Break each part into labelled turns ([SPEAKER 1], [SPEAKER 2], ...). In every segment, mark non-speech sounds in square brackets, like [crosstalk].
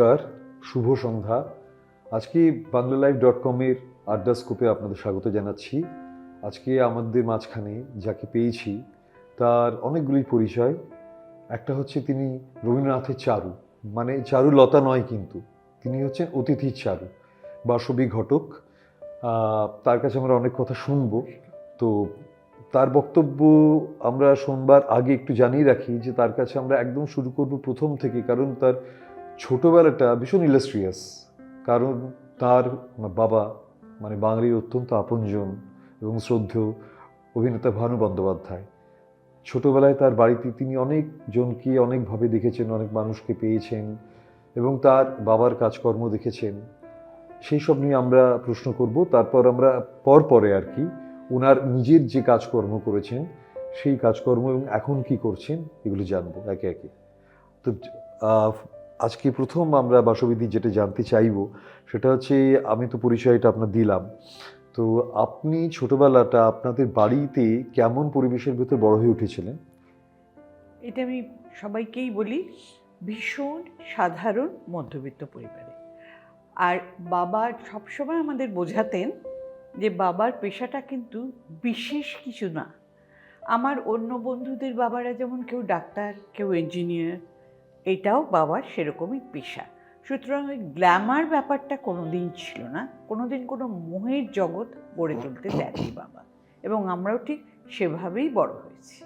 [SPEAKER 1] নমস্কার, শুভ সন্ধ্যা। আজকে Bangla live dot কমের আড্ডা স্কোপে আপনাদের স্বাগত জানাচ্ছি। আজকে আমাদের মাঝখানে যাকে পেয়েছি, তার অনেকগুলি পরিচয়। একটা হচ্ছে তিনি রবীন্দ্রনাথের চারু মানে চারু লতা নয় কিন্তু, তিনি হচ্ছেন অতিথির চারু, বাসবী ঘটক। তার কাছে আমরা অনেক কথা শুনব। তো তার বক্তব্য আমরা শোনবার আগে একটু জানিয়ে রাখি যে তার কাছে আমরা একদম শুরু করব প্রথম থেকে, কারণ তার ছোটবেলাটা ভীষণ ইলাস্ট্রিয়াস কারণ তার বাবা মানে বাঙালির অত্যন্ত আপনজন এবং শ্রদ্ধেয় অভিনেতা ভানু বন্দ্যোপাধ্যায়। ছোটোবেলায় তার বাড়িতে তিনি অনেক জনকে অনেকভাবে দেখেছেন, অনেক মানুষকে পেয়েছেন এবং তার বাবার কাজকর্ম দেখেছেন। সেই সব নিয়ে আমরা প্রশ্ন করব, তারপর আমরা পর পরে আর কি ওনার নিজের যে কাজকর্ম করেছেন, সেই কাজকর্ম এবং এখন কি করছেন, এগুলো জানব একে একে। তো আজকে প্রথম আমরা বাসবিধি যেটা জানতে চাইব, সেটা হচ্ছে আমি তো পরিচয়টা আপনার দিলাম। তো আপনি ছোটবেলাটা আপনাদের বাড়িতে কেমন পরিবেশের ভেতর বড় হয়ে উঠেছিলেন?
[SPEAKER 2] এটা আমি সবাইকেই বলি, ভীষণ সাধারণ মধ্যবিত্ত পরিবারে। আর বাবা সবসময় আমাদের বোঝাতেন যে বাবার পেশাটা কিন্তু বিশেষ কিছু না। আমার অন্য বন্ধুদের বাবারা যেমন কেউ ডাক্তার, কেউ ইঞ্জিনিয়ার এটাও বাবার সেরকমই পেশা। সুতরাং ওই গ্ল্যামার ব্যাপারটা কোনো দিন ছিল না। কোনো দিন কোনো মোহের জগৎ গড়ে তুলতে দেয়নি বাবা। এবং আমরাও ঠিক সেভাবেই বড় হয়েছি।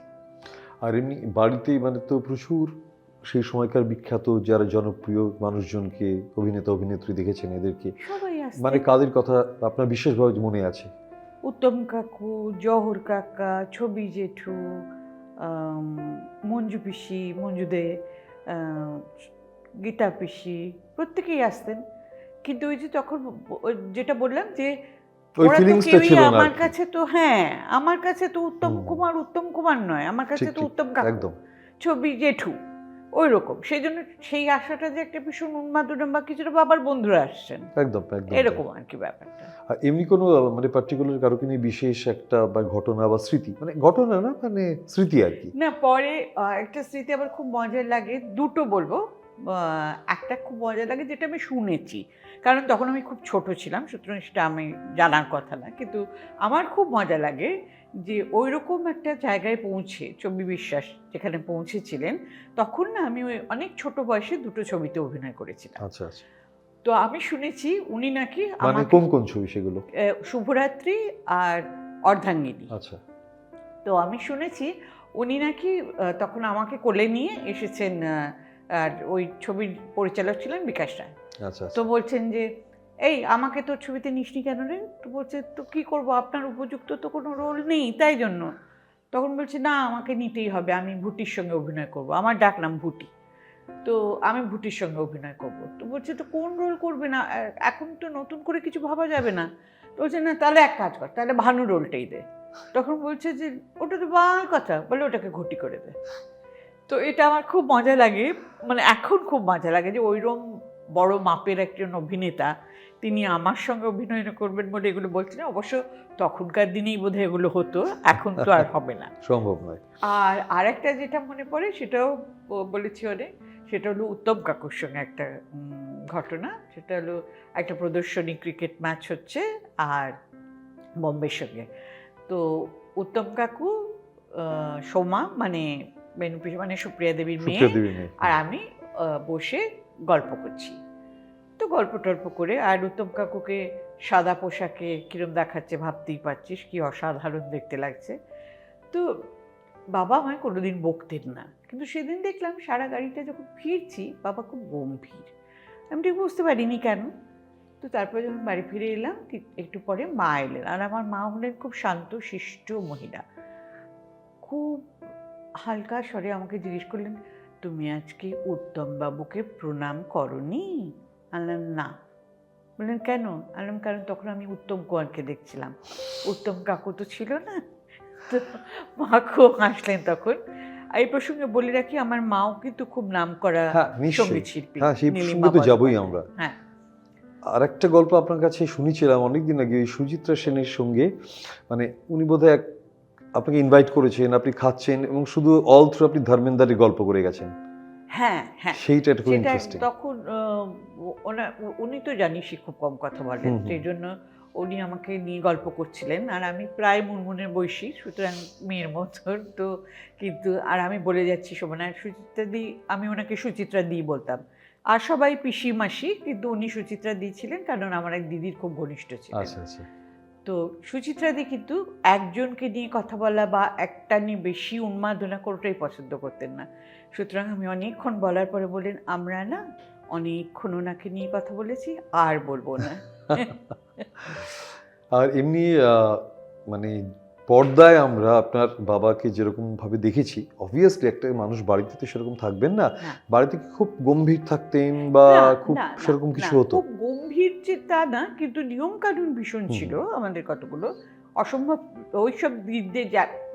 [SPEAKER 1] আর এমনি বাড়িতে মানে তো প্রচুর সেই সময়কার বিখ্যাত যারা জনপ্রিয় মানুষজনকে অভিনেতা অভিনেত্রী দেখেছেন এদেরকে। মানে কাদের কথা আপনার বিশেষভাবে মনে আছে?
[SPEAKER 2] উত্তম কাকু জহর কাকা ছবি জেঠু মঞ্জু পিসি মঞ্জুদে গীতা পিসি প্রত্যেকেই আসতেন। কিন্তু ওই যে তখন যেটা বললাম যে ওরা তো কেউই আমার কাছে তো হ্যাঁ আমার কাছে তো উত্তম কুমার উত্তম কুমার নয়। আমার কাছে তো উত্তম কাকু। ছবি জেঠু। ওই রকম সেই জন্য সেই আশাটা যে একটা ভীষণ উন্মাদন বা কিছুটা বাবার বন্ধুরা আসছেন।
[SPEAKER 1] একদম একদম।
[SPEAKER 2] এরকম আর কি ব্যাপারটা।
[SPEAKER 1] এমনি কোনো মানে পার্টিকুলার কারোকে নিয়ে বিশেষ একটা বা ঘটনা বা স্মৃতি? মানে ঘটনা না মানে স্মৃতি আর কি?
[SPEAKER 2] না পরে একটা স্মৃতি আবার খুব মজার লাগে। দুটো বলব। একটা খুব মজা লাগে যেটা আমি শুনেছি। কারণ তখন আমি খুব ছোট ছিলাম সুতরাং সেটা আমি জানার কথা না। কিন্তু আমার খুব মজা লাগে যে ওই রকম একটা জায়গায় পৌঁছে চব্বি বিশ্বাস যেখানে পৌঁছেছিলেন তখন না আমি ওই অনেক ছোট বয়সে দুটো ছবিতে অভিনয় করেছিলাম।
[SPEAKER 1] আচ্ছা আচ্ছা।
[SPEAKER 2] তো আমি শুনেছি উনি নাকি
[SPEAKER 1] মানে কোন কোন ছবি সেগুলো?
[SPEAKER 2] শুভরাত্রি আর অর্ধাঙ্গিনী।
[SPEAKER 1] আচ্ছা।
[SPEAKER 2] তো আমি শুনেছি উনি নাকি তখন আমাকে কোলে নিয়ে এসেছেন আর ওই ছবির পরিচালক ছিলেন বিকাশ রায়।
[SPEAKER 1] আচ্ছা
[SPEAKER 2] তো
[SPEAKER 1] আচ্ছা
[SPEAKER 2] বলছেন যে এই, আমাকে তোর ছবিতে নিসনি কেন রে? তো বলছে, তো কী করব? আপনার উপযুক্ত তো কোনো রোল নেই, তাই জন্য। তখন বলছে, না, আমাকে নিতেই হবে, আমি ভুটির সঙ্গে অভিনয় করব। আমার ডাক নাম ভুটি তো আমি ভুটির সঙ্গে অভিনয় করব। তো বলছে, তো কোন রোল করবে না? এখন তো নতুন করে কিছু ভাবা যাবে না। তো বলছে, না, তাহলে এক কাজ কর, তাহলে ভানু রোলটাই দে। তখন বলছে যে, ওটা তো বাল কথা, বলে ওটাকে ঘটি করে দে। তো এটা আমার খুব মজা লাগে মানে এখন খুব মজা লাগে যে ওইরকম বড় মাপের একজন অভিনেতা তিনি আমার সঙ্গে অভিনয় করবেন বলে এগুলো বলছিলেন। অবশ্য তখনকার দিনেই বোধহয় এগুলো হতো এখন তো আর হবে না।
[SPEAKER 1] সম্ভব নয়।
[SPEAKER 2] আর আরেকটা যেটা মনে পড়ে সেটাও বলেছি অনেক সেটা হলো উত্তম কাকুর সঙ্গে একটা ঘটনা। সেটা হলো একটা প্রদর্শনী ক্রিকেট ম্যাচ হচ্ছে আর বম্বের সঙ্গে। তো উত্তম কাকু সোমা মানে মানে সুপ্রিয়া দেবীর মেয়ে আর আমি বসে গল্প করছি। গল্প টল্প করে, আর উত্তম কাকুকে সাদা পোশাকে কিরম দেখাচ্ছে ভাবতেই পারছিস, কি অসাধারণ দেখতে লাগছে। তো বাবা আমায় কোনোদিন বকতেন না, কিন্তু সেদিন দেখলাম সারা গাড়িটা যখন ফিরছি, বাবা খুব গম্ভীর। আমি ঠিক বুঝতে পারিনি কেন। তো তারপরে যখন বাড়ি ফিরে এলাম একটু পরে মা এলেন, আর আমার মা হলেন খুব শান্ত, শিষ্ট মহিলা। খুব হালকা স্বরে আমাকে জিজ্ঞেস করলেন, তুমি আজকে উত্তম বাবুকে প্রণাম করনি? আনলাম না। বললেন কেন? আনলাম কারণ তখন আমি উত্তম কুমারকে দেখছিলাম। উত্তম কাকু তো ছিল না। তো মা খুব হাসলেন তখন। আর এই প্রসঙ্গে বলে রাখি আমার মাও কিন্তু খুব নাম করা
[SPEAKER 1] হ্যাঁ নিশ্চয়ই।
[SPEAKER 2] সংগীত শিল্পী
[SPEAKER 1] হ্যাঁ সেই প্রসঙ্গে তো যাবোই। আমরা।
[SPEAKER 2] হ্যাঁ।
[SPEAKER 1] আর একটা গল্প আপনার কাছে শুনেছিলাম অনেকদিন আগে ওই সুচিত্রা সেনের সঙ্গে। মানে উনি বোধহয় এক আপনাকে ইনভাইট করেছেন আপনি খাচ্ছেন এবং শুধু অল থ্রু আপনি ধর্মেন্দারের গল্প করে গেছেন।
[SPEAKER 2] হ্যাঁ হ্যাঁ।
[SPEAKER 1] সেইটা খুব ইন্টারেস্টিং
[SPEAKER 2] তখন উনি তো জানিসই খুব কম কথা বলেন। সেই জন্য উনি আমাকে নিয়ে গল্প করছিলেন। আর আমি প্রায় মুনমুনের বয়সী সুতরাং মেয়ের মতন তো কিন্তু আর আমি বলে যাচ্ছি শোভনা সুচিত্রা দি আমি ওনাকে সুচিত্রা দি বলতাম। আর সবাই পিসি মাসি কিন্তু উনি সুচিত্রা দিয়েছিলেন কারণ আমার এক দিদির খুব ঘনিষ্ঠ ছিল
[SPEAKER 1] আচ্ছা আচ্ছা।
[SPEAKER 2] তো সুচিত্রাদি কিন্তু একজনকে নিয়ে কথা বলা বা একটা নিয়ে বেশি উন্মাদনা কোনোটাই পছন্দ করতেন না। সুতরাং আমি অনেকক্ষণ বলার পরে বললেন, আমরা না অনেকক্ষণ ওনাকে নিয়ে কথা বলেছি, আর বলব না। [laughs]
[SPEAKER 1] আর এমনি মানে পর্দায় আমরা আপনার বাবাকে যেরকম ভাবে দেখেছি অবভিয়াসলি একটা মানুষ বাড়িতে তো সেরকম থাকবেন না। বাড়িতে কি খুব গম্ভীর থাকতেন বা খুব সেরকম কিছু হতো?
[SPEAKER 2] খুব গম্ভীর যে তা না কিন্তু নিয়ম কানুন ভীষণ ছিল আমাদের কতগুলো। অসম্ভব ওইসব দিকদের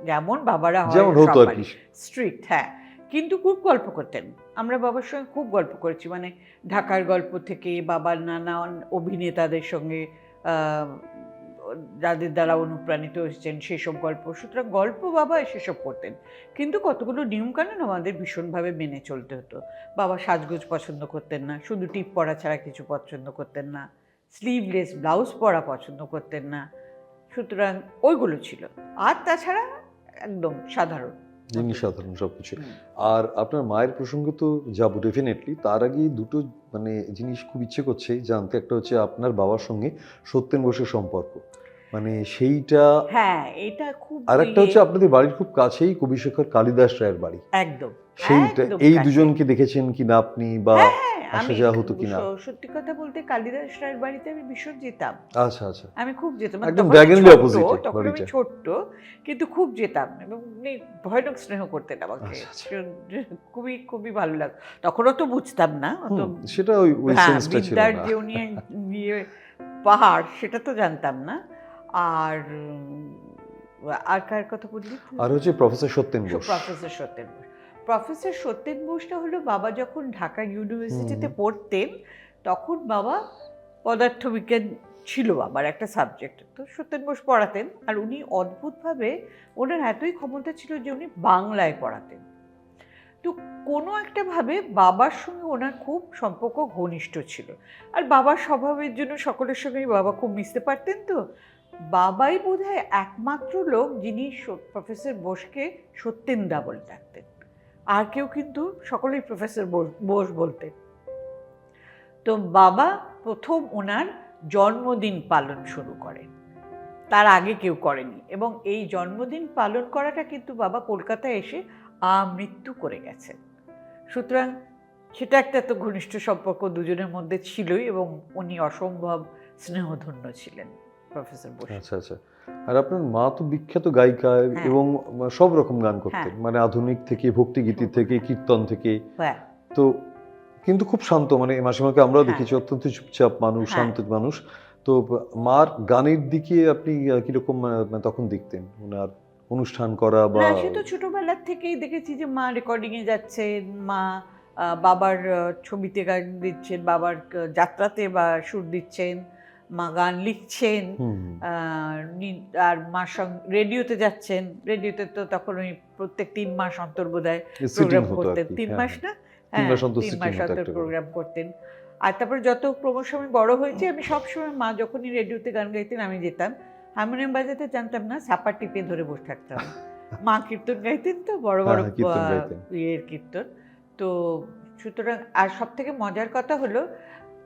[SPEAKER 2] যেমন বাবারা
[SPEAKER 1] যেমন হতো আর কি।
[SPEAKER 2] স্ট্রিক্ট হ্যাঁ। কিন্তু খুব গল্প করতেন। আমরা বাবার সঙ্গে খুব গল্প করেছি। মানে ঢাকার গল্প থেকে বাবার নানান অভিনেতাদের সঙ্গে আহ, যাদের দ্বারা অনুপ্রাণিত হয়েছেন সেসব গল্প। সুতরাং গল্প বাবা সেসব করতেন। কিন্তু কতগুলো নিয়মকানুন আমাদের ভীষণভাবে মেনে চলতে হতো। বাবা সাজগোজ পছন্দ করতেন না শুধু টিপ পরা ছাড়া কিছু পছন্দ করতেন না স্লিভলেস ব্লাউজ পরা পছন্দ করতেন না। সুতরাং ওইগুলো ছিল। আর তাছাড়া একদম সাধারণ।
[SPEAKER 1] জিনিস সাধারণ সবকিছু।
[SPEAKER 2] হুম।
[SPEAKER 1] আর আপনার মায়ের প্রসঙ্গে তো যাব ডেফিনেটলি তার আগে দুটো মানে জিনিস খুব ইচ্ছে করছে জানতে। একটা হচ্ছে আপনার বাবার সঙ্গে সত্যেন বসের সম্পর্ক। মানে সেইটা
[SPEAKER 2] হ্যাঁ এটা খুব
[SPEAKER 1] আর একটা
[SPEAKER 2] ইয়ে-
[SPEAKER 1] হচ্ছে আপনাদের বাড়ির খুব কাছেই কবিশেখর কালিদাস রায়ের বাড়ি।
[SPEAKER 2] একদম
[SPEAKER 1] সেইটা এই দুজনকে দেখেছেন কিনা আপনি বা
[SPEAKER 2] হ্যাঁ,
[SPEAKER 1] আসা যাওয়া হতো কিনা?
[SPEAKER 2] সত্যি কথা বলতে কালিদাস রায়ের বাড়িতে আমি ভীষণ যেতাম।
[SPEAKER 1] আচ্ছা আচ্ছা।
[SPEAKER 2] আমি খুব যেতাম মানে
[SPEAKER 1] একদম
[SPEAKER 2] ছোট্ট, তখন আমি। ছোট্ট কিন্তু খুব যেতাম এবং উনি ভয়ানক স্নেহ করতেন আমাকে।
[SPEAKER 1] আচ্ছা, আচ্ছা।
[SPEAKER 2] খুবই খুবই ভালো লাগ তখনও তো বুঝতাম না অত
[SPEAKER 1] সেটা ওই ওই
[SPEAKER 2] হ্যাঁ,
[SPEAKER 1] সেন্সটা ছিল
[SPEAKER 2] বিদ্যার
[SPEAKER 1] না
[SPEAKER 2] যে উনি নিয়ে পাহাড় সেটা তো জানতাম না। আর আর কার কথা বললি?
[SPEAKER 1] আর হচ্ছে professor Satyen Bose.
[SPEAKER 2] Professor Satyen Bose. Professor Satyen বোসটা হলো বাবা যখন ঢাকা ইউনিভার্সিটিতে পড়তেন তখন বাবা পদার্থবিজ্ঞান ছিল বাবার একটা সাবজেক্ট তো সত্যেন বোস পড়াতেন আর উনি অদ্ভুতভাবে ওনার এতই ক্ষমতা ছিল যে উনি বাংলায় পড়াতেন। তো কোনো একটা ভাবে বাবার সঙ্গে ওনার খুব সম্পর্ক ঘনিষ্ঠ ছিল। আর বাবার স্বভাবের জন্য সকলের সঙ্গেই বাবা খুব মিশতে পারতেন তো। বাবাই বোধহয় একমাত্র লোক যিনি প্রফেসর বোসকে সত্যেনদা বলে ডাকতেন। আর কেউ কিন্তু সকলেই প্রফেসর বোস- বলতেন। তো বাবা প্রথম ওনার জন্মদিন পালন শুরু করেন। তার আগে কেউ করেনি এবং এই জন্মদিন পালন করাটা কিন্তু বাবা কলকাতায় এসে আমৃত্যু করে গেছেন। সুতরাং সেটা একটা তো ঘনিষ্ঠ সম্পর্ক দুজনের মধ্যে ছিলই এবং উনি অসম্ভব স্নেহধন্য ছিলেন। প্রফেসর বোস।
[SPEAKER 1] আচ্ছা আচ্ছা। আর আপনার মা তো বিখ্যাত গায়িকা
[SPEAKER 2] হ্যাঁ।
[SPEAKER 1] এবং সব রকম গান করতেন।
[SPEAKER 2] হ্যাঁ।
[SPEAKER 1] মানে আধুনিক থেকে ভক্তিগীতি থেকে কীর্তন থেকে।
[SPEAKER 2] হ্যাঁ।
[SPEAKER 1] তো কিন্তু খুব শান্ত মানে মাসিমাকে আমরাও। দেখেছি অত্যন্ত চুপচাপ মানুষ। শান্ত মানুষ। তো মার গানের দিকে আপনি কীরকম আহ, তখন দেখতেন? ওনার অনুষ্ঠান করা বা
[SPEAKER 2] সে তো ছোটবেলার থেকেই দেখেছি যে মা রেকর্ডিং এ যাচ্ছেন মা বাবার ছবিতে গান দিচ্ছেন বাবার যাত্রাতে বা সুর দিচ্ছেন। মা গান লিখছেন আর মার সঙ্গে রেডিওতে যাচ্ছেন। রেডিওতে তো তখন ওই প্রত্যেক তিন মাস অন্তর বোধহয় প্রোগ্রাম করতেন। তিন
[SPEAKER 1] হ্যাঁ,
[SPEAKER 2] মাস
[SPEAKER 1] হ্যাঁ।
[SPEAKER 2] না?
[SPEAKER 1] তিন
[SPEAKER 2] হ্যাঁ, তিন মাস অন্তর প্রোগ্রাম করতেন। আর তারপর যত ক্রমশ আমি বড় হয়েছি আমি সবসময় মা যখনই রেডিওতে গান গাইতেন আমি যেতাম। হারমোনিয়াম বাজাতে জানতাম না সাপা টিপে ধরে বসে থাকতাম। মা কীর্তন গাইতেন তো বড় বড়
[SPEAKER 1] হ্যাঁ,
[SPEAKER 2] আহ,
[SPEAKER 1] গাইতেন।
[SPEAKER 2] ইয়ের কীর্তন। তো সুতরাং আর সব থেকে মজার কথা হলো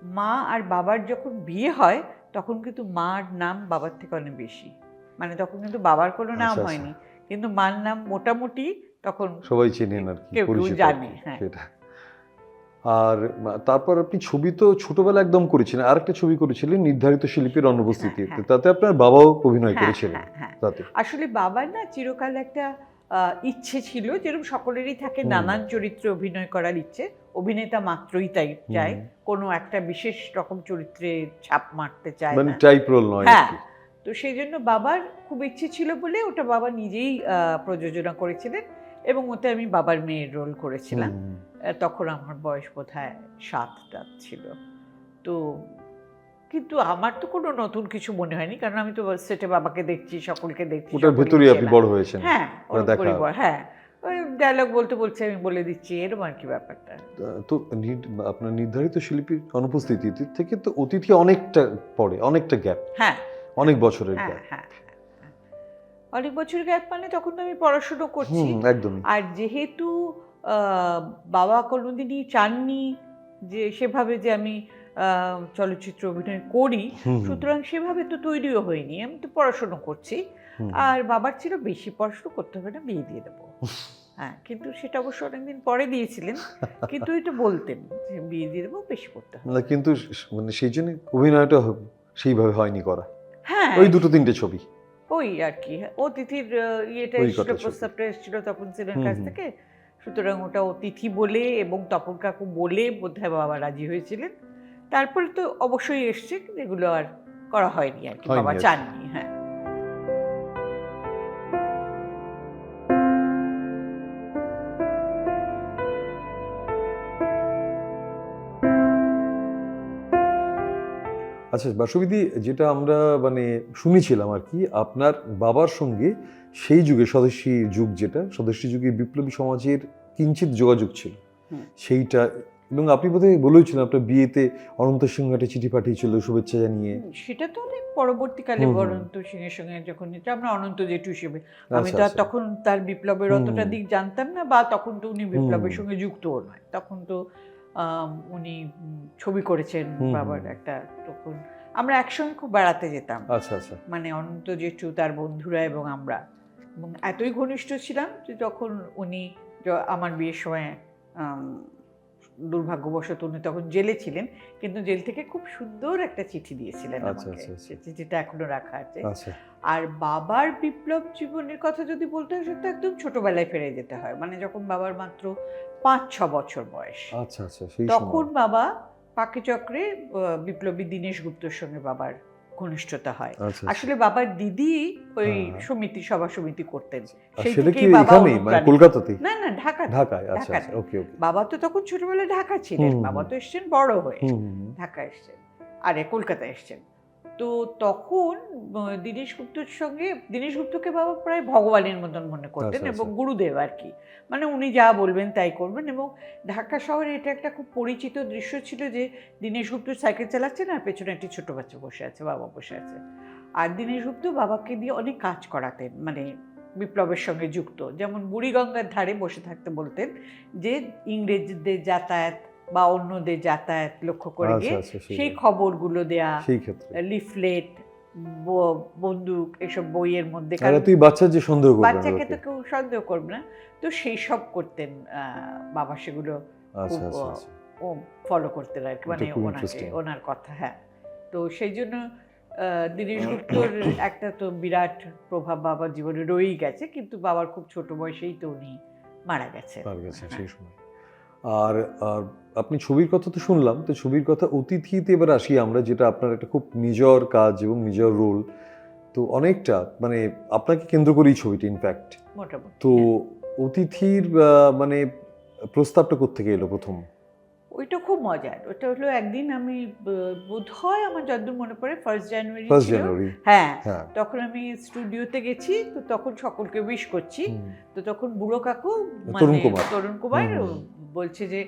[SPEAKER 2] মা আর বাবার যখন বিয়ে হয় তখন কিন্তু মার নাম বাবার থেকে অনেক বেশি মানে তখন কিন্তু বাবার কোনো নাম
[SPEAKER 1] আচ্ছা, আচ্ছা।
[SPEAKER 2] হয়নি কিন্তু মার নাম মোটামুটি তখন
[SPEAKER 1] সবাই চেনেন আর কি
[SPEAKER 2] কেউ জানে, হ্যাঁ।
[SPEAKER 1] আর তারপর আপনি ছবি তো ছোটবেলা একদম করেছিলেন আরেকটা ছবি করেছিলেন নির্ধারিত শিল্পীর অনুপস্থিতিতে
[SPEAKER 2] হ্যাঁ।
[SPEAKER 1] তাতে আপনার বাবাও অভিনয়
[SPEAKER 2] হ্যাঁ,
[SPEAKER 1] করেছিলেন
[SPEAKER 2] হ্যাঁ, হ্যাঁ।
[SPEAKER 1] তাতে
[SPEAKER 2] আসলে বাবার না চিরকাল একটা ইচ্ছে ছিল যেরকম সকলেরই থাকে নানান চরিত্রে অভিনয় করার ইচ্ছে অভিনেতা মাত্রই তাই চায়। কোনো একটা বিশেষ রকম চরিত্রে ছাপ মারতে চায়
[SPEAKER 1] মানে টাইপ রোল নয়
[SPEAKER 2] হ্যাঁ। তো সেই জন্য বাবার খুব ইচ্ছে ছিল বলে ওটা বাবা নিজেই প্রযোজনা করেছিলেন এবং ওতে আমি বাবার মেয়ের রোল করেছিলাম। তখন আমার বয়স বোধ হয় সাত টাত ছিল। তো কিন্তু আমার তো কোনো নতুন কিছু মনে হয়নি কারণ আমি তো সেটে বাবাকে দেখছি সকলকে দেখছি
[SPEAKER 1] ওটার ভেতরেই আপনি বড় হয়েছেন।
[SPEAKER 2] হ্যাঁ হ্যাঁ। ওই ডায়লগ বলতে বলছে আমি বলে দিচ্ছি এরকম আর কি ব্যাপারটা।
[SPEAKER 1] তো আপনার নির্ধারিত শিল্পীর অনুপস্থিতি থেকে তো অতিথি অনেকটা পড়ে অনেকটা গ্যাপ
[SPEAKER 2] হ্যাঁ।
[SPEAKER 1] অনেক বছরের
[SPEAKER 2] হ্যাঁ
[SPEAKER 1] গ্যাপ
[SPEAKER 2] হ্যাঁ হ্যাঁ। অনেক বছর গ্যাপ মানে তখন আমি পড়াশুনো করছি।
[SPEAKER 1] হুম একদমই।
[SPEAKER 2] আর যেহেতু আহ, বাবা কোনোদিনই চাননি যে সেভাবে যে আমি আহ, চলচ্চিত্র অভিনয় করি সুতরাং সেভাবে তো তৈরিও হয়নি। আমি তো পড়াশুনো করছি। আর বাবার ছিল বেশি পড়াশুনো করতে হবে না বিয়ে দিয়ে দেবো। হ্যাঁ কিন্তু সেটা অবশ্য অনেকদিন পরে দিয়েছিলেন কিন্তু এটা বলতেন যে বিয়ে দিয়ে দেবো বেশি হবে।
[SPEAKER 1] না কিন্তু মানে সেই জন্য অভিনয়টা হ- সেইভাবে হয়নি করা।
[SPEAKER 2] হ্যাঁ।
[SPEAKER 1] ওই দুটো তিনটে ছবি।
[SPEAKER 2] ওই আর কি হ্যাঁ, অতিথির আহ, ইয়েটা
[SPEAKER 1] ওই
[SPEAKER 2] এসেছিল। প্রস্তাবটা এসেছিল তপন সেনের
[SPEAKER 1] হুম,
[SPEAKER 2] কাছ
[SPEAKER 1] হুম।
[SPEAKER 2] থেকে। সুতরাং ওটা অতিথি বলে এবং তপন কাকু বলে বোধহয় বাবা রাজি হয়েছিলেন। তারপরে তো অবশ্যই এসছে এগুলো আর করা হয়নি আর কি
[SPEAKER 1] হয়নি
[SPEAKER 2] বাবা
[SPEAKER 1] আর কি।
[SPEAKER 2] চাননি হ্যাঁ।
[SPEAKER 1] আচ্ছা বাসবিদি যেটা আমরা মানে শুনেছিলাম আর কি আপনার বাবার সঙ্গে সেই যুগে স্বদেশী যুগ যেটা স্বদেশী যুগে বিপ্লবী সমাজের কিঞ্চিত যোগাযোগ ছিল। সেইটা এবং আপনি বোধহয় বলেছিলেন আপনার বিয়েতে অনন্ত সিংহ একটা চিঠি পাঠিয়েছিল শুভেচ্ছা জানিয়ে।
[SPEAKER 2] সেটা তো অনেক পরবর্তীকালে। অনন্ত সিংহের সঙ্গে যখন এটা আমরা অনন্ত জেঠু হিসেবে। আমি
[SPEAKER 1] আচ্ছা,
[SPEAKER 2] তো আর
[SPEAKER 1] আচ্ছা।
[SPEAKER 2] তখন তার বিপ্লবের অতটা দিক জানতাম না বা তখন তো উনি বিপ্লবের সঙ্গে যুক্তও নয়। তখন তো আম, উনি ছবি করেছেন বাবার একটা তখন। আমরা একসঙ্গে খুব বেড়াতে যেতাম।
[SPEAKER 1] আচ্ছা আচ্ছা।
[SPEAKER 2] মানে অনন্ত জেঠু তার বন্ধুরা এবং আমরা। এবং এতই ঘনিষ্ঠ ছিলাম যে তখন উনি আমার বিয়ের সময় দুর্ভাগ্যবশত উনি তখন জেলে ছিলেন। কিন্তু জেল থেকে খুব সুন্দর একটা চিঠি দিয়েছিলেন
[SPEAKER 1] আচ্ছা,
[SPEAKER 2] আমাকে।
[SPEAKER 1] আচ্ছা, আচ্ছা।
[SPEAKER 2] চিঠিটা এখনও রাখা আছে। আর বাবার বিপ্লব জীবনের কথা যদি বলতে হয় সেটা একদম ছোটবেলায় ফিরে যেতে হয়। মানে যখন বাবার মাত্র পাঁচ ছ বছর বয়স।
[SPEAKER 1] আচ্ছা আচ্ছা
[SPEAKER 2] তখন বাবা পাকিচক্রে বিপ্লবী দীনেশ গুপ্তর সঙ্গে বাবার ঘনিষ্ঠতা হয়।
[SPEAKER 1] আচ্ছা
[SPEAKER 2] আসলে বাবার দিদি ওই
[SPEAKER 1] হ্যাঁ।
[SPEAKER 2] সমিতি সভা সমিতি করতেন।
[SPEAKER 1] আর
[SPEAKER 2] সেই বাবা
[SPEAKER 1] মানে। কলকাতাতেই?
[SPEAKER 2] না না ঢাকা
[SPEAKER 1] ঢাকায়? আচ্ছা আচ্ছা ওকে ওকে।
[SPEAKER 2] বাবা তো তখন ছোটবেলায় ঢাকা ছিলেন। বাবা তো এসছেন বড় হয়ে। ঢাকা এসছেন। আরে কলকাতা এসছেন। তো তখন দীনেশ গুপ্তর সঙ্গে দীনেশ গুপ্তকে বাবা প্রায় ভগবানের মতন মনে করতেন
[SPEAKER 1] আচ্ছা,
[SPEAKER 2] এবং
[SPEAKER 1] আচ্ছা।
[SPEAKER 2] গুরুদেব আর কি। মানে উনি যা বলবেন তাই করবেন এবং ঢাকা শহরে এটা একটা খুব পরিচিত দৃশ্য ছিল যে দীনেশ গুপ্ত সাইকেল চালাচ্ছেন আর পেছনে একটি ছোট বাচ্চা বসে আছে বাবা বসে আছে। আর দীনেশ গুপ্ত বাবাকে দিয়ে অনেক কাজ করাতেন মানে বিপ্লবের সঙ্গে যুক্ত। যেমন বুড়িগঙ্গার ধারে বসে থাকতে বলতেন যে ইংরেজদের যাতায়াত বা অন্যদের যাতায়াত লক্ষ্য করে
[SPEAKER 1] আচ্ছা
[SPEAKER 2] গিয়ে
[SPEAKER 1] আচ্ছা
[SPEAKER 2] সেই খবরগুলো দেয়া লিফলেট বন্দুক এসব বইয়ের মধ্যে
[SPEAKER 1] তুই বাচ্চা যে সন্দেহ করবে
[SPEAKER 2] বাচ্চাকে তো কেউ সন্দেহ করবে না। তো সেই সব করতেন বাবা সেগুলো
[SPEAKER 1] আচ্ছা
[SPEAKER 2] ও ফলো করতেন আর কি মানে ওনাকে. ওনার কথা হ্যাঁ। তো সেই জন্য দীনেশ [coughs] গুপ্তর একটা তো বিরাট প্রভাব বাবার জীবনে রয়েই গেছে কিন্তু বাবার খুব ছোট বয়সেই তো উনি মারা গেছে।
[SPEAKER 1] সেই সময়। আর আর আপনি ছবির কথা তো শুনলাম তো ছবির কথা অতিথিতে এবার আসি আমরা যেটা আপনার একটা খুব মেজর কাজ এবং মেজর রোল। তো অনেকটা মানে আপনাকে কেন্দ্র করেই ছবিটি ইনফ্যাক্ট তো
[SPEAKER 2] হ্যাঁ।
[SPEAKER 1] অতিথির মানে প্রস্তাবটা কোথেকে এলো প্রথম?
[SPEAKER 2] ওইটা খুব মজার। ওটা হলো একদিন আমি বোধ হয় আমার যতদূর মনে পড়ে ফার্স্ট জানুয়ারি
[SPEAKER 1] জানুয়ারি
[SPEAKER 2] হ্যাঁ
[SPEAKER 1] হ্যাঁ।
[SPEAKER 2] তখন আমি স্টুডিওতে গেছি তো তখন সকলকে উইশ করছি। তো তখন বুড়ো কাকু মানে তরুণ কুমার। বলছে যে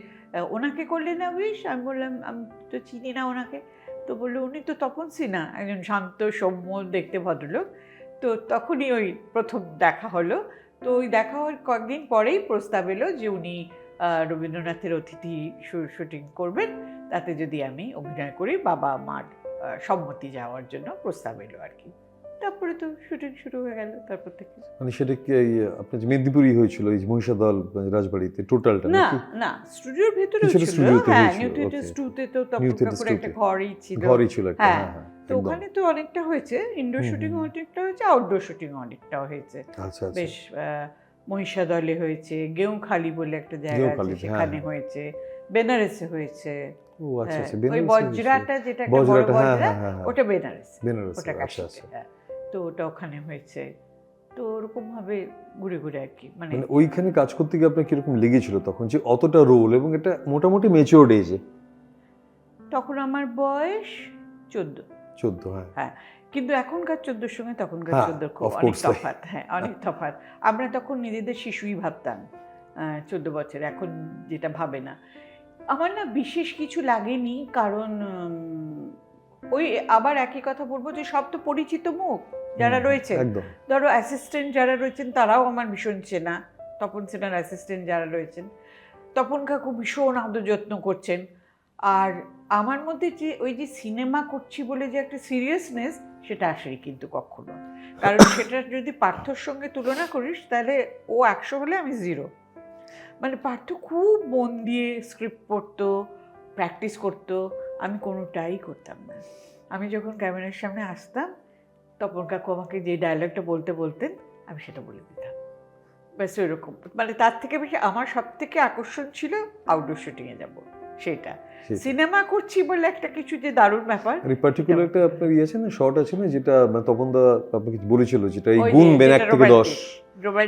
[SPEAKER 2] ওনাকে করলে না উইশ আমি বললাম আমি তো চিনি না ওনাকে। তো বলল উনি তো তপন সিনহা একজন শান্ত সৌম্য দেখতে ভদ্রলোক। তো তখনই ওই প্রথম দেখা হলো। তো ওই দেখা হওয়ার কয়েকদিন পরেই প্রস্তাব এলো যে উনি রবীন্দ্রনাথের অতিথি শুটিং করবেন। তাতে যদি আমি অভিনয় করি বাবা মার সম্মতি যাওয়ার জন্য প্রস্তাব এলো আর কি। তারপরে তো শুটিং শুরু হয়ে গেল তারপর থেকে।
[SPEAKER 1] মানে সেটা কি আপনার যে মেদিনীপুরই হয়েছিল এই মহিষাদল রাজবাড়িতে টোটালটা
[SPEAKER 2] না না স্টুডিওর ভেতরে ছিল। হ্যাঁ নিউ থিয়েটার
[SPEAKER 1] okay.
[SPEAKER 2] স্টুতে তো তখন করে একটা ঘরই ছিল।
[SPEAKER 1] ঘরই ছিল একটা
[SPEAKER 2] হ্যাঁ,
[SPEAKER 1] হ্যাঁ হ্যাঁ
[SPEAKER 2] তো ওখানে তো অনেকটা হয়েছে। ইনডোর শুটিং অনেকটা হয়েছে আউটডোর শুটিং অনেকটাও হয়েছে।
[SPEAKER 1] আচ্ছা আচ্ছা।
[SPEAKER 2] বেশ মহিষাদলে হয়েছে গেউখালি বলে একটা জায়গা আছে
[SPEAKER 1] হ্যাঁ,
[SPEAKER 2] সেখানে
[SPEAKER 1] হ্যাঁ।
[SPEAKER 2] হয়েছে বেনারসে হয়েছে।
[SPEAKER 1] আচ্ছা
[SPEAKER 2] হ্যাঁ,
[SPEAKER 1] আচ্ছা
[SPEAKER 2] ওই বজ্রাটা যেটা একটা বড়
[SPEAKER 1] বজ্রাটা হ্যাঁ
[SPEAKER 2] বজ্রা
[SPEAKER 1] হ্যাঁ হ্যাঁ হ্যাঁ।
[SPEAKER 2] ওটা বেনারস ওটা কাশিতে হ্যাঁ। তো ওটা ওখানে হয়েছে। তো ওরকম ভাবে ঘুরে ঘুরে আর কি মানে
[SPEAKER 1] মানে ওইখানে কাজ করতে গিয়ে আপনার কীরকম লেগেছিল তখন যে অতটা রোল এবং এটা মোটামুটি এজে
[SPEAKER 2] তখন আমার বয়স চোদ্দ।
[SPEAKER 1] চোদ্দ হ্যাঁ
[SPEAKER 2] কিন্তু এখনকার চোদ্দোর সঙ্গে তখনকার
[SPEAKER 1] হ্যাঁ,
[SPEAKER 2] চোদ্দোর খুব অনেক। তফাৎ হ্যাঁ অনেক তফাৎ। আমরা তখন নিজেদের শিশুই ভাবতাম চোদ্দ বছর এখন যেটা ভাবে না। আমার না বিশেষ কিছু লাগেনি কারণ ওই আবার একই কথা বলব যে সব তো পরিচিত মুখ যারা রয়েছে ধরো অ্যাসিস্ট্যান্ট যারা রয়েছেন তারাও আমার ভীষণ চেনা। তপন সেনার অ্যাসিস্ট্যান্ট যারা রয়েছেন তপন কাকু ভীষণ আদর যত্ন করছেন। আর আমার মধ্যে যে ওই যে সিনেমা করছি বলে যে একটা সিরিয়াসনেস সেটা আসেনি কিন্তু কখনো। কারণ [laughs] সেটা যদি পার্থর সঙ্গে তুলনা করিস তাহলে ও একশো হলে আমি জিরো মানে পার্থ খুব মন দিয়ে স্ক্রিপ্ট পড়তো প্র্যাকটিস করতো আমি কোনোটাই করতাম না। আমি যখন ক্যামেরার সামনে আসতাম তপন কাকু আমাকে যে ডায়লগটা বলতে বলতেন আমি সেটা বলে দিতাম। ব্যাস ওইরকম। মানে তার থেকে বেশি আমার সব থেকে আকর্ষণ ছিল আউটডোর শুটিংয়ে যাব। সেটা। সিনেমা করছি বলে একটা কিছু যে দারুণ ব্যাপার
[SPEAKER 1] আর পার্টিকুলার একটা আপনার ইয়ে আছে না শর্ট আছে না যেটা মানে তপন দা আপনাকে বলেছিল যেটা এই
[SPEAKER 2] যে
[SPEAKER 1] গুনবেন এক থেকে দশ।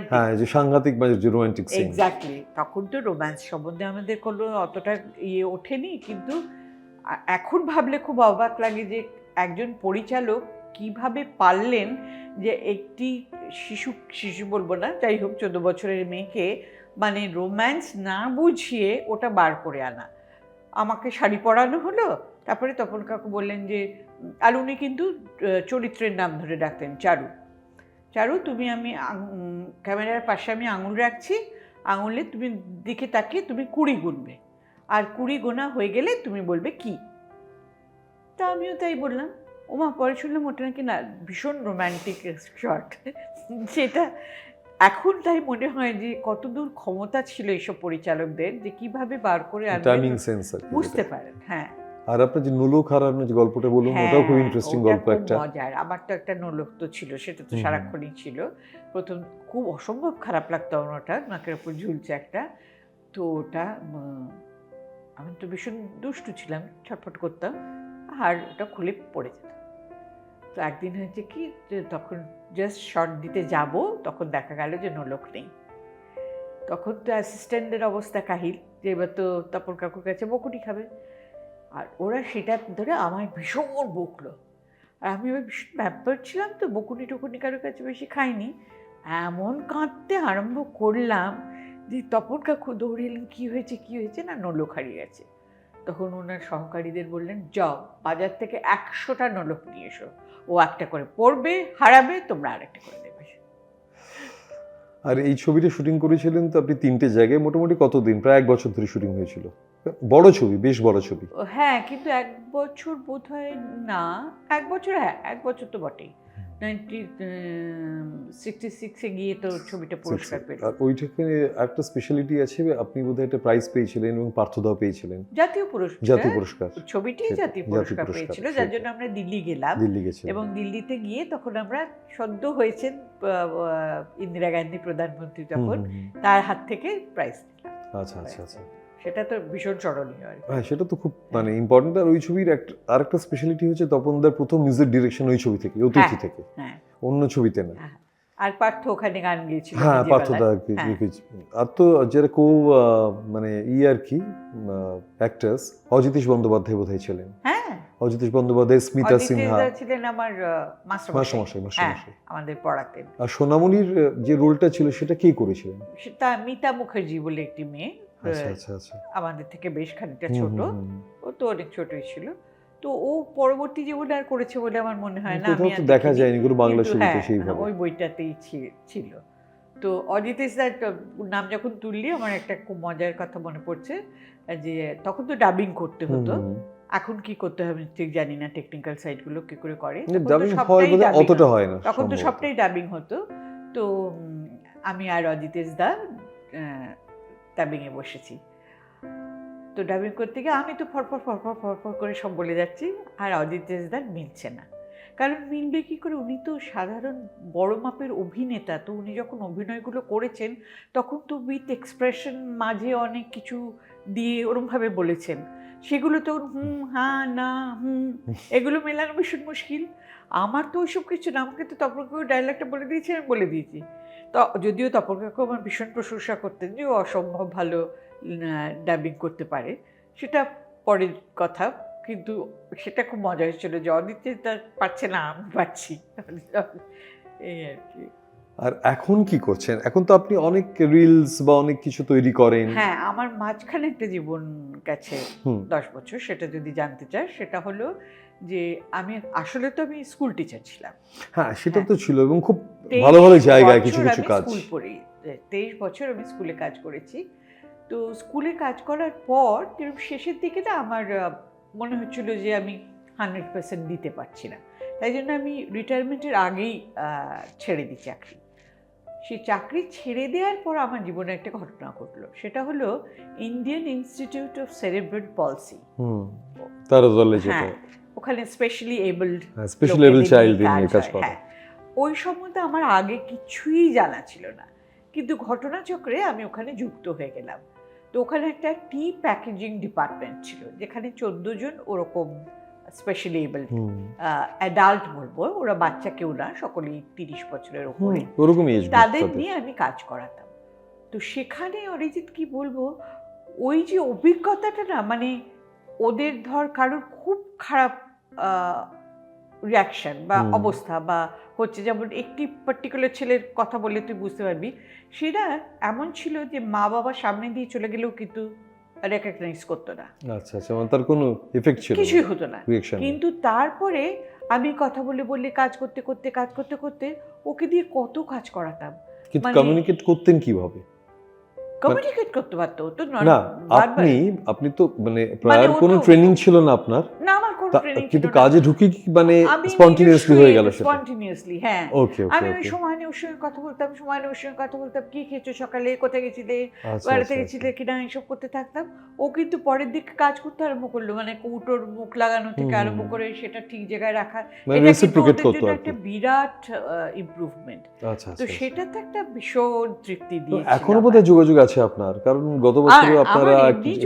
[SPEAKER 1] হ্যাঁ যে সাংঘাতিক মানে যে রোমান্টিক সিন
[SPEAKER 2] এক্স্যাক্টলি তখন তো রোম্যান্স সম্বন্ধে আমাদের কোনো অতটা ইয়ে ওঠেনি কিন্তু এখন ভাবলে খুব অবাক লাগে যে একজন পরিচালক কীভাবে পারলেন যে একটি শিশু শিশু বলব না যাই হোক চোদ্দ বছরের মেয়েকে মানে রোম্যান্স না বুঝিয়ে ওটা বার করে আনা। আমাকে শাড়ি পরানো হলো, তারপরে তপন কাকু বললেন যে আর উনি কিন্তু চরিত্রের নাম ধরে ডাকতেন, চারু। চারু, তুমি আমি ক্যামেরার পাশে আমি আঙুল রাখছি, আঙুলে তুমি দিকে তাকিয়ে তুমি কুড়ি গুনবে। আর কুড়ি গোনা হয়ে গেলে তুমি বলবে কি? তা আমিও তাই বললাম। ওমা, পরে শুনলাম ওটা নাকি না, ভীষণ রোম্যান্টিক শট [laughs] যেটা এখন তাই মনে হয় যে কতদূর ক্ষমতা ছিল এইসব পরিচালকদের যে কীভাবে বার করে
[SPEAKER 1] টাইমিং সেন্স
[SPEAKER 2] বুঝতে পারেন হ্যাঁ।
[SPEAKER 1] আর আপনার যে নোলক হারানোর যে গল্পটা বলুন ওটাও খুব
[SPEAKER 2] হ্যাঁ,
[SPEAKER 1] ইন্টারেস্টিং গল্প একটা।
[SPEAKER 2] মজার। আমার তো একটা নোলক তো ছিল সেটা তো সারাক্ষণই ছিল। প্রথম খুব অসম্ভব খারাপ লাগতো আমার ওটা নাকের উপর ঝুলছে একটা। তো ওটা আমি তো ভীষণ দুষ্টু ছিলাম ছটফট করতাম আর ওটা খুলে পড়ে যেত। তো একদিন হয়েছে কি তখন জাস্ট শর্ট দিতে যাব, তখন দেখা গেল যে নোলক নেই। তখন তো অ্যাসিস্ট্যান্টদের অবস্থা কাহিল, যে এবার তো তপন কাকুর কাছে বকুটি খাবে। আর ওরা সেটা ধরে আমায় ভীষণ বকলো। আর আমি ওই ভীষণ ব্যাপার ছিলাম তো, বকুনি টুকুনি কারোর কাছে বেশি খাইনি। এমন কাঁদতে আরম্ভ করলাম যে তপন কাকু দৌড়ে এলেন, কী হয়েছে কী হয়েছে? না নলক হারিয়ে গেছে। তখন ওনার সহকারীদের বললেন যাও বাজার থেকে একশোটা নলক নিয়ে এসো। ও একটা করে পড়বে হারাবে তোমরা আরেকটা করে দেবে।
[SPEAKER 1] আর এই ছবিটা শুটিং করেছিলেন তো আপনি তিনটে জায়গায় মোটামুটি কতদিন? প্রায় এক বছর ধরে শুটিং হয়েছিল। বড় ছবি বেশ বড় ছবি।
[SPEAKER 2] হ্যাঁ কিন্তু এক বছর বোধ হয় না এক বছর হ্যাঁ এক বছর তো বটেই। গিয়ে তো ছবিটা পুরস্কার পেল
[SPEAKER 1] ওইটাকে একটা স্পেশালিটি আছে আপনি বোধহয় একটা প্রাইজ পেয়েছিলেন এবং পার্থদাও পেয়েছিলেন।
[SPEAKER 2] জাতীয় পুরস্কার?
[SPEAKER 1] জাতীয় পুরস্কার।
[SPEAKER 2] ছবিটি জাতীয় পুরস্কার পেয়েছিল। যার জন্য আমরা দিল্লি গেলাম।
[SPEAKER 1] দিল্লি
[SPEAKER 2] এবং দিল্লিতে গিয়ে তখন আমরা সদ্য হয়েছেন ইন্দিরা গান্ধী প্রধানমন্ত্রী
[SPEAKER 1] হুম।
[SPEAKER 2] তার হাত থেকে প্রাইজ
[SPEAKER 1] আচ্ছা আচ্ছা আচ্ছা।
[SPEAKER 2] সেটা তো ভীষণ স্মরণীয় আর
[SPEAKER 1] হ্যাঁ সেটা তো খুব মানে ইম্পর্টেন্ট আর ওই ছবির একটা স্পেশালিটি হচ্ছে তপনদার প্রথম মিউজিক ডিরেকশন ওই ছবি থেকে অতিথি
[SPEAKER 2] হ্যাঁ,
[SPEAKER 1] থেকে।
[SPEAKER 2] হ্যাঁ।
[SPEAKER 1] অন্য ছবিতে না।
[SPEAKER 2] হ্যাঁ। আর পার্থ ওখানে গান গিয়েছিল
[SPEAKER 1] হ্যাঁ পার্থদা আর আর তো যারা কো মানে ই আর কি অ্যাক্টার্স অজিতেশ বন্দ্যোপাধ্যায় বোধহয় ছিলেন।
[SPEAKER 2] হ্যাঁ।
[SPEAKER 1] অজিতেশ বন্দ্যোপাধ্যায় স্মিতা সিনহা।
[SPEAKER 2] ছিলেন আমার মাস্টার
[SPEAKER 1] মাস্টারমশাই। মাস্টারমশাই
[SPEAKER 2] আমাদের পড়াতেন।
[SPEAKER 1] আর সোনামণির যে রোলটা ছিল সেটা কে করেছিলেন?
[SPEAKER 2] সেটা মিতা মুখার্জি বলে একটি মেয়ে।
[SPEAKER 1] আচ্ছা আচ্ছা আচ্ছা।
[SPEAKER 2] আমাদের থেকে বেশ খানিকটা ছোট। ও তো অনেক ছোটই ছিল। তো ও পরবর্তী জীবনে আর করেছে বলে আমার মনে হয় না। আমি
[SPEAKER 1] দেখা যায়নি কোনো বাংলা ছবিতে
[SPEAKER 2] হ্যাঁ,
[SPEAKER 1] সেইভাবে।
[SPEAKER 2] ওই বইটাতেই ছিল। তো অজিতেশ দার নাম যখন তুললি আমার একটা খুব মজার কথা মনে পড়ছে যে তখন তো ডাবিং করতে হতো। এখন কি করতে হবে ঠিক জানি না টেকনিক্যাল সাইটগুলো কি করে করে।
[SPEAKER 1] অতটা। হয় না
[SPEAKER 2] তখন তো সবটাই ডাবিং হতো। তো আমি আর অজিতেশ দা ডাবিংয়ে বসেছি। তো ডাবিং করতে গিয়ে আমি তো ফরফর ফরফর ফরফর করে সব বলে যাচ্ছি আর অজিতেশ দা মিলছে না। কারণ মিলবে কী করে? উনি তো সাধারণ বড় মাপের অভিনেতা, তো উনি যখন অভিনয়গুলো করেছেন, তখন তো উইথ এক্সপ্রেশন মাঝে অনেক কিছু দিয়ে ওরমভাবে বলেছেন। সেগুলো তো হুম হ্যাঁ না, হুম, এগুলো মেলানো ভীষণ মুশকিল। আমার তো ওইসব কিছু না, আমাকে তো তপন কাকু ডায়লগটা বলে দিয়েছি, আমি বলে দিয়েছি। তো যদিও তপন কাকু আমার ভীষণ প্রশংসা করতেন যে ও অসম্ভব ভালো ডাবিং করতে পারে। সেটা পরের কথা কিন্তু সেটা খুব মজা হয়েছিল যে অদিতি তার পারছে না আমি পারছি। এই আর কি।
[SPEAKER 1] আর এখন কি করছেন? এখন তো আপনি অনেক রিলস বা অনেক কিছু তৈরি করেন।
[SPEAKER 2] হ্যাঁ আমার মাঝখানে একটা জীবন গেছে দশ বছর সেটা যদি জানতে চাস সেটা হলো যে আমি আসলে তো আমি স্কুল টিচার ছিলাম।
[SPEAKER 1] হ্যাঁ সেটা তো ছিল এবং খুব ভালো ভালো জায়গায় কিছু কিছু কাজ।
[SPEAKER 2] স্কুল পড়ি তেইশ বছর আমি স্কুলে কাজ করেছি। তো স্কুলে কাজ করার পর শেষের দিকে না আমার মনে হচ্ছিল যে আমি হান্ড্রেড পার্সেন্ট দিতে পারছি না। তাই জন্য আমি রিটায়ারমেন্টের আগেই ছেড়ে দিই চাকরি। সেই চাকরি ছেড়ে দেওয়ার পর আমার জীবনে একটা ঘটনা ঘটলো। সেটা হলো Indian Institute of Cerebral Palsy
[SPEAKER 1] দলে
[SPEAKER 2] হ্যাঁ ওখানে স্পেশালি এবলড
[SPEAKER 1] স্পেশাল
[SPEAKER 2] লোকেদের
[SPEAKER 1] লেভেল
[SPEAKER 2] নিয়ে কাজ
[SPEAKER 1] করা।
[SPEAKER 2] হ্যাঁ। ওই সম্বন্ধে আমার আগে কিছুই জানা ছিল না। কিন্তু ঘটনাচক্রে আমি ওখানে যুক্ত হয়ে গেলাম। তো ওখানে একটা টি প্যাকেজিং ডিপার্টমেন্ট ছিল যেখানে চোদ্দ জন ওরকম স্পেশালি এবল
[SPEAKER 1] হুম।
[SPEAKER 2] অ্যাডাল্ট বলব ওরা বাচ্চা কেউ না সকলেই তিরিশ বছরের ওপরে। তাদের। নিয়ে আমি কাজ করাতাম। তো সেখানে অরিজিৎ কি বলব ওই যে অভিজ্ঞতাটা না মানে ওদের ধর কারোর খুব খারাপ রিয়াকশন বা অবস্থা বা হচ্ছে যেমন একটি পার্টিকুলার ছেলের কথা বললে তুই বুঝতে পারবি সেটা এমন ছিল যে মা বাবা সামনে দিয়ে চলে গেলেও কিন্তু রেকগনাইজ করতো না।
[SPEAKER 1] আচ্ছা আচ্ছা মানে তার কোনো এফেক্ট ছিল
[SPEAKER 2] কিছুই হতো না। কিন্তু তারপরে আমি কথা বলে বলে কাজ করতে করতে কাজ করতে করতে ওকে দিয়ে কত কাজ করাতাম।
[SPEAKER 1] কিন্তু
[SPEAKER 2] মানে-
[SPEAKER 1] কমিউনিকেট করতেন কীভাবে?
[SPEAKER 2] কমিউনিকেট করতে পারতো তো
[SPEAKER 1] না আপনি আপনি তো মানে প্রায় কোনো ট্রেনিং ছিল না আপনার?
[SPEAKER 2] না
[SPEAKER 1] কিন্তু কাজে ঢুকে মানে হয়ে গেল সেটা?
[SPEAKER 2] হ্যাঁ।
[SPEAKER 1] ওকে ওকে
[SPEAKER 2] আমি ওই সময় ওর সঙ্গে কথা বলতাম সময় ওর সঙ্গে কথা বলতাম কি খেয়েছো সকালে কোথায় গেছিলে
[SPEAKER 1] আচ্ছা
[SPEAKER 2] বেড়াতে
[SPEAKER 1] আচ্ছা,
[SPEAKER 2] গেছিলে কিনা এইসব করতে থাকতাম। ও কিন্তু পরের দিকে কাজ করতে আরম্ভ করল মানে কৌটোর মুখ লাগানো থেকে আরম্ভ করে সেটা ঠিক জায়গায় রাখা।
[SPEAKER 1] মানে
[SPEAKER 2] এটা কিন্তু ওদের একটা বিরাট ইমপ্রুভমেন্ট
[SPEAKER 1] আচ্ছা
[SPEAKER 2] তো
[SPEAKER 1] আচ্ছা
[SPEAKER 2] সেটা তো একটা ভীষণ তৃপ্তি দিয়েছিল
[SPEAKER 1] এখনও বোধহয় যোগাযোগ আছে আপনার? কারণ গত বছরও আপনারা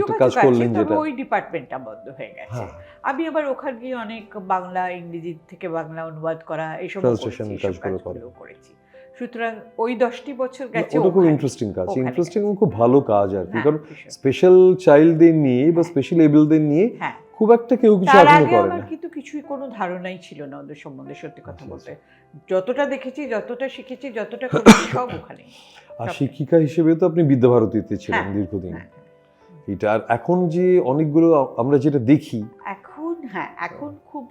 [SPEAKER 1] একটা কাজ করলেন যেটা।
[SPEAKER 2] ওই ডিপার্টমেন্টটা বন্ধ হয়ে গেছে।
[SPEAKER 1] হ্যাঁ।
[SPEAKER 2] আমি আবার ওখানে গিয়ে অনেক বাংলা ইংরেজি থেকে বাংলা অনুবাদ করা এইসব করেছি,
[SPEAKER 1] কাজগুলো
[SPEAKER 2] সুতরাং ওই দশটি বছর গেছে
[SPEAKER 1] ওটা খুব ইন্টারেস্টিং কাজ। ইন্টারেস্টিং
[SPEAKER 2] গেছে।
[SPEAKER 1] খুব ভালো কাজ আর কি।
[SPEAKER 2] হ্যাঁ,
[SPEAKER 1] কারণ স্পেশাল চাইল্ডদের নিয়ে বা
[SPEAKER 2] হ্যাঁ।
[SPEAKER 1] স্পেশাল এবলদের নিয়ে
[SPEAKER 2] হ্যাঁ।
[SPEAKER 1] খুব একটা কেউ কিছু
[SPEAKER 2] তার
[SPEAKER 1] এখনও
[SPEAKER 2] আগে
[SPEAKER 1] করে না।
[SPEAKER 2] কিন্তু কিছুই কোনো ধারণাই ছিল না ওদের সম্বন্ধে সত্যি কথা
[SPEAKER 1] আচ্ছা,
[SPEAKER 2] বলতে। যতটা দেখেছি যতটা শিখেছি যতটা করেছি সব [coughs] ওখানে
[SPEAKER 1] আর শিক্ষিকা হিসেবে তো আপনি বিদ্যাভারতীতে ছিলেন
[SPEAKER 2] হ্যাঁ,
[SPEAKER 1] দীর্ঘদিন।
[SPEAKER 2] হ্যাঁ।
[SPEAKER 1] এটা আর এখন যে অনেকগুলো আমরা যেটা দেখি
[SPEAKER 2] হ্যাঁ এখন খুব